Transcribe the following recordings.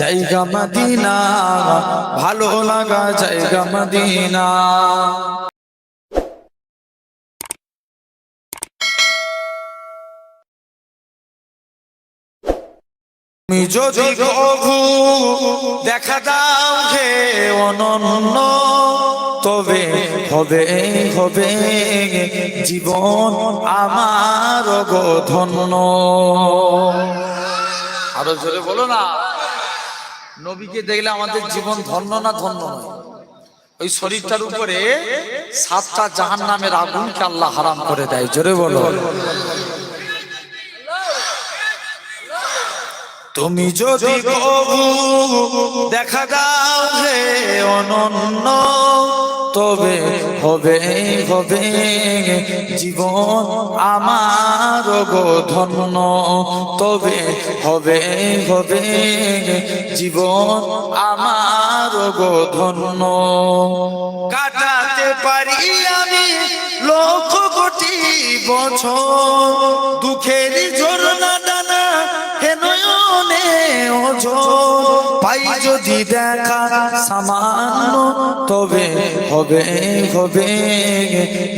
জায়গা মদিনা। ভালো লাগা জায়গা মদিনা। তুমি যদি দেখা দাও হে অনন্য, তবে হবে হবে জীবন আমার গো ধন্য। আরও জোরে বলো না। নবীকে দেখলে আমাদের জীবন ধন্য না ধন্য নয়। ওই শরীরটার উপরে সাতটা জাহান নামের আগুনকে আল্লাহ হারাম করে দেয়। জোরে বলো। তুমি যদি দেখা দাও হে অনন্য তবে হবে হবে। জীবন আমার গো ধন্য। তবে হবে হবে। জীবন আমার গো ধন্য। কাটাতে পারি আমি লক্ষ কোটি বছর। দুঃখের ঝরনা ডানা হে নয়নে পাই যদি দেখা সামান্য তবে হবে হবে।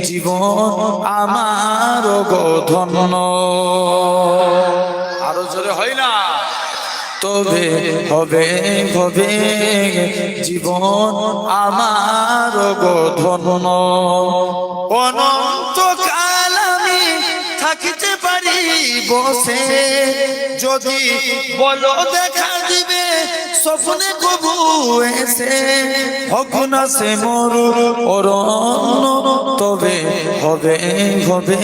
জীবন আমার ধন্য আরও জোরে হয় না? তবে হবে হবে। জীবন আমার ধন্য আমি থাকিতে পারি বসে। যদি বলো দেখা দিবে, স্বপ্নে কবু এসে। হোক না সে মরু অরণ্য, তবে হবে হবে।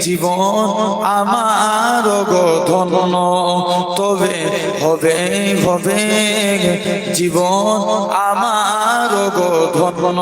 জীবন আমার গো ধন্য, তবে হবে হবে। জীবন আমার গো ধন্য।